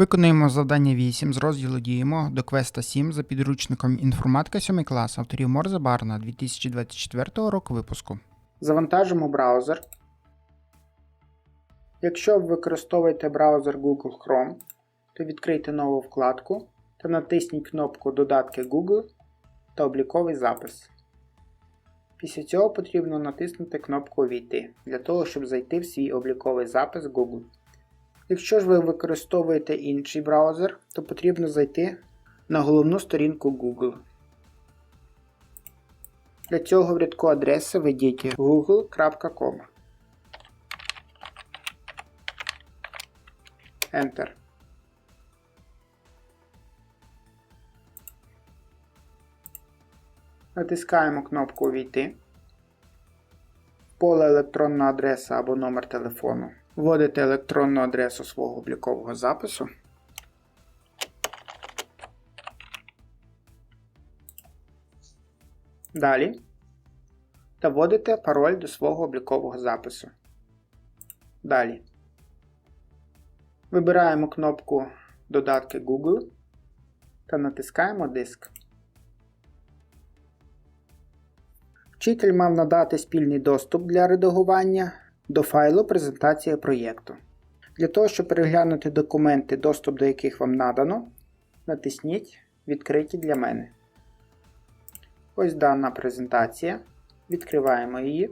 Виконуємо завдання 8 з розділу Діємо до квеста 7 за підручником Інформатика 7 клас авторів Морзе Барна 2024 року випуску. Завантажимо браузер. Якщо ви використовуєте браузер Google Chrome, то відкрийте нову вкладку та натисніть кнопку Додатки Google та обліковий запис. Після цього потрібно натиснути кнопку Увійти для того, щоб зайти в свій обліковий запис Google. Якщо ж ви використовуєте інший браузер, то потрібно зайти на головну сторінку Google. Для цього в рядку адреси введіть google.com. Enter. Натискаємо кнопку Увійти. Поле електронна адреса або номер телефону. Вводите електронну адресу свого облікового запису. Далі. Та вводите пароль до свого облікового запису. Далі. Вибираємо кнопку Додатки Google та натискаємо Диск. Вчитель мав надати спільний доступ для редагування до файлу презентація проєкту. Для того, щоб переглянути документи, доступ до яких вам надано, натисніть Відкриті для мене. Ось дана презентація. Відкриваємо її.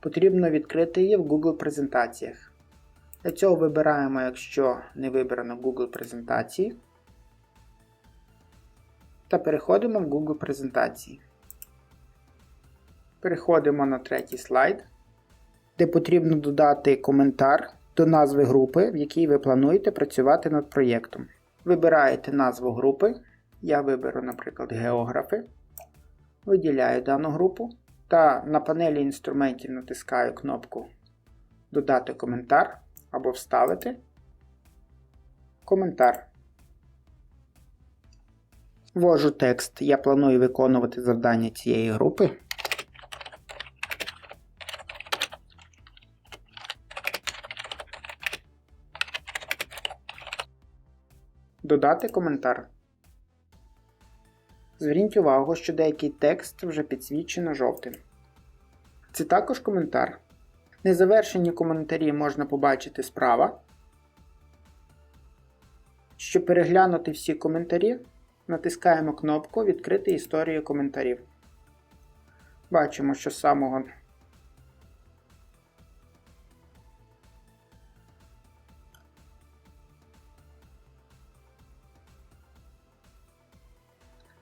Потрібно відкрити її в Google презентаціях. Для цього вибираємо, якщо не вибрано Google презентації. Та переходимо в Google презентації. Переходимо на третій слайд, де потрібно додати коментар до назви групи, в якій ви плануєте працювати над проєктом. Вибираєте назву групи. Я виберу, наприклад, географи. Виділяю дану групу та на панелі інструментів натискаю кнопку Додати коментар або Вставити коментар. Ввожу текст. Я планую виконувати завдання цієї групи. Додати коментар. Зверніть увагу, що деякий текст вже підсвічено жовтим. Це також коментар. Незавершені коментарі можна побачити справа. Щоб переглянути всі коментарі, натискаємо кнопку Відкрити історію коментарів. Бачимо, що з самого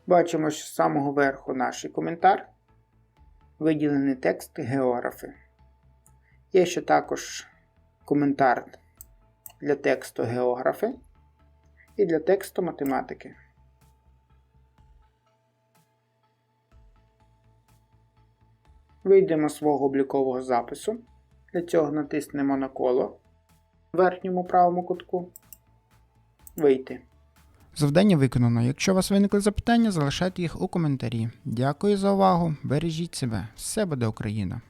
Бачимо, що з самого верху наш коментар. Виділений текст географи. Є ще також коментар для тексту географи і для тексту математики. Вийдемо з свого облікового запису. Для цього натиснемо на коло в верхньому правому кутку. Вийти. Завдання виконано. Якщо у вас виникли запитання, залишайте їх у коментарі. Дякую за увагу. Бережіть себе. Все буде Україна!